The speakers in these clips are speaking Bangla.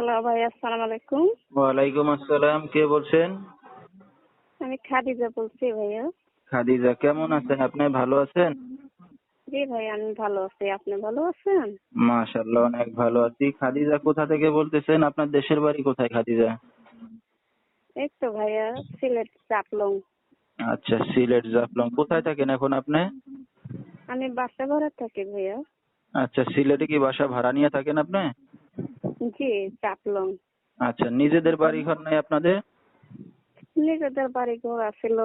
হ্যালো ভাই আসসালামু আলাইকুম। ওয়ালাইকুম আসসালাম কে বলছেন? আমি খাদিজা বলছি ভাইয়া। খাদিজা কেমন আছেন? আপনি ভালো আছেন? জি ভাই আমি ভালো আছি। আপনি ভালো আছেন? মাশাআল্লাহ অনেক ভালো আছি। খাদিজা কোথা থেকে বলতেছেন? আপনার দেশের বাড়ি কোথায় খাদিজা? এই তো ভাইয়া সিলেট চাপলং আচ্ছা সিলেট জাফলং। কোথায় থাকেন এখন আপনি? আমি বাসা ভাড়া থাকি ভাইয়া। আচ্ছা সিলেটে কি বাসা ভাড়া নিয়ে থাকেন আপনি? জি চাপলং। আচ্ছা নিজেদের বাড়ি ঘর নাই আপনাদের? নিজেদের বাড়ি ঘর আছিল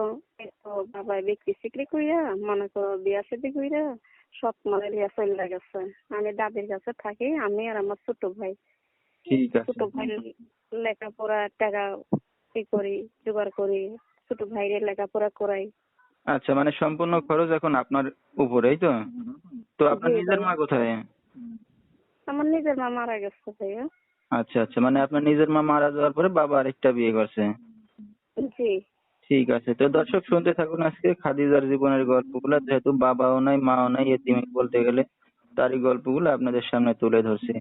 তো বাবা বিক্রি সিক্রি কইরা মনে করো বিয়া শাদি কইরা সব মানে বিয়া চলে গেছে। আমি দাদির কাছে থাকি আমি আর আমার ছোট ভাই। ঠিক আছে। ছোট ভাই লেখাপড়া টাকা ই করি জোগাড় করি ছোট ভাইয়ের লেখাপড়া করাই। আচ্ছা মানে সম্পূর্ণ খরচ এখন আপনার উপরেই তো? তো আপনার নিজের। মা কোথায়? আমার নিজের মা মারা গেছে ভাইয়া। আচ্ছা আচ্ছা মানে আপনার নিজের মা মারা যাওয়ার পরে বাবা আরেকটা বিয়ে করছে? জি। ঠিক আছে তো দর্শক শুনতে থাকুন আজকে খাদিজার জীবনের গল্পগুলো যেহেতু বাবাও নাই মাও নাই এতিম বলতে গেলে তারই গল্পগুলো আপনাদের সামনে তুলে ধরছি।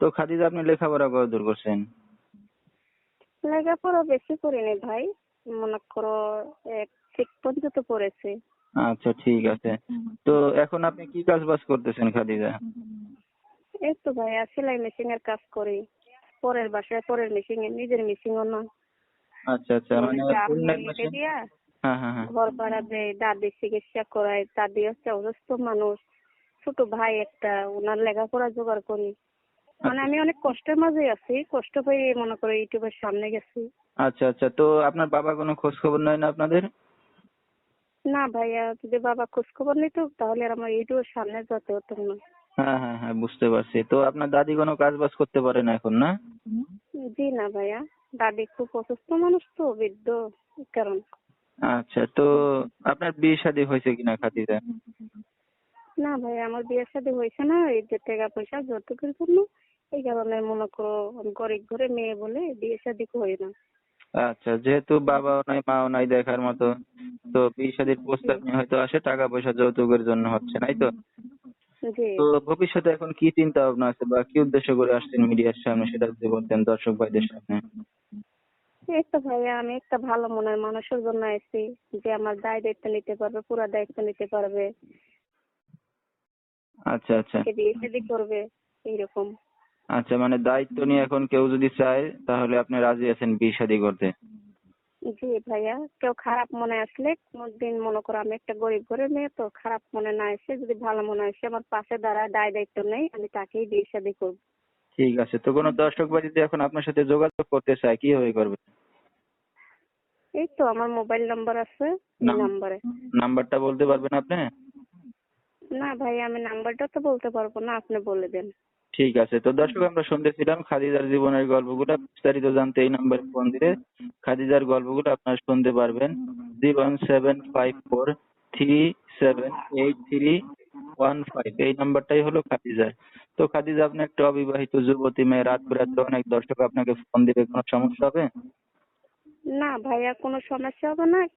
তো খাদিজা আপনি লেখাপড়া কতদূর করছেন? লেখাপড়া বেশি করিনি ভাই মনে করো এক ঠিক পর্যন্ত পড়েছি। আচ্ছা ঠিক আছে। তো এখন আপনি কি কাজ বাজ করতেছেন খাদিজা? এই তো ভাইয়া সেলাই মেশিন এর কাজ করি পরের বাসায় পরের মেশিন নিজের মেশিনও না আচ্ছা আচ্ছা মানে মেশিন দিয়া ঘর ভাড়া দেয় দাদির চিকিৎসা করায় দাদি হচ্ছে অসুস্থ মানুষ ছোট ভাই একটা ওনার লেখাপড়া জোগাড় করি মানে আমি অনেক কষ্টের মাঝে আছি কষ্ট পেয়ে মনে করো ইউটিউবের সামনে গেছি আচ্ছা আচ্ছা তো আপনার বাবা কোনো খোঁজ খবর নেয় না আপনাদের না ভাইয়া যদি বাবা খোঁজ খবর নিত তাহলে আমার ইউটিউবের সামনে যেতে হতো না হ্যাঁ হ্যাঁ হ্যাঁ বুঝতে পারছি। তো আপনার দাদি কোনো কাজ বাজ করতে পারে না এখন না? জি না ভাইয়া। দাদি খুব অসুস্থ মানুষ তো বৃদ্ধ কারণ। আচ্ছা তো আপনার বিয়ে শাদী হয়েছে কিনা খাদিজা? না ভাই আমার বিয়ে শাদী হয়েছে না এই যে টাকা পয়সা যৌতুকের জন্য। এই কারণে মনে করো গরিব ঘরে মেয়ে বলে বিয়ে শাদী করি না। আচ্ছা যেহেতু বাবাও নাই মাও নাই দেখার মতো তো বিয়ে শাদীর প্রস্তাব নিয়ে হয়তো আসে টাকা পয়সা যৌতুকের জন্য হচ্ছে নাই তো? তো ভবিষ্যতে এখন কি চিন্তা ভাবনা আছে বা কি উদ্দেশ্য করে আসছেন মিডিয়ার সামনে সেটা যদি বলতেন দর্শক ভাইদের সামনে? এই তো ভাইয়া আমি একটা ভালো মনের মানুষের জন্য এসেছি যে আমার দায় দায়িত্ব নিতে পারবে পুরো দায়িত্ব নিতে পারবে। আচ্ছা আচ্ছা। সে বিয়ে করবে এইরকম। আচ্ছা মানে দায়িত্ব নিয়ে এখন কেউ যদি চায় তাহলে আপনি রাজি আছেন বিয়ে শাদী করতে? জি ভাইয়া কেউ খারাপ মনে আসলে কোনোদিন মনে করো আমি একটা গরিব ঘরের মেয়ে তো খারাপ মনে না এসে যদি ভালো মনে আসে আমার পাশে দাঁড়ায় দায় দায়িত্ব নেই আমি তাকেই বিয়ে শাদী করব। ঠিক আছে তো কোনো দর্শক ভাই যদি এখন আপনার সাথে যোগাযোগ করতে চায় কীভাবে করবে? এই তো আমার মোবাইল নাম্বার আছে নাম্বারে। নাম্বারটা বলতে পারবেন আপনি? না ভাই আমি নাম্বারটা তো বলতে পারব না আপনি বলে দেন। ঠিক আছে। তো দর্শক আমরা শুনতেছিলাম খাদিজার জীবনের গল্পগুলো। বিস্তারিত জানতে এই নাম্বারে ফোন দিলে খাদিজার গল্পগুলো আপনারা শুনতে পারবেন। Zero seven five four three seven eight three one five. এই নাম্বারটাই হলো খাদিজার। তো খাদিজা আপনি একটা অবিবাহিত যুবতী মেয়ে রাত বেরাতে অনেক দর্শক আপনাকে ফোন দিবে। কোনো সমস্যা হবে? না ভাইয়া কোনো সমস্যা হবে না।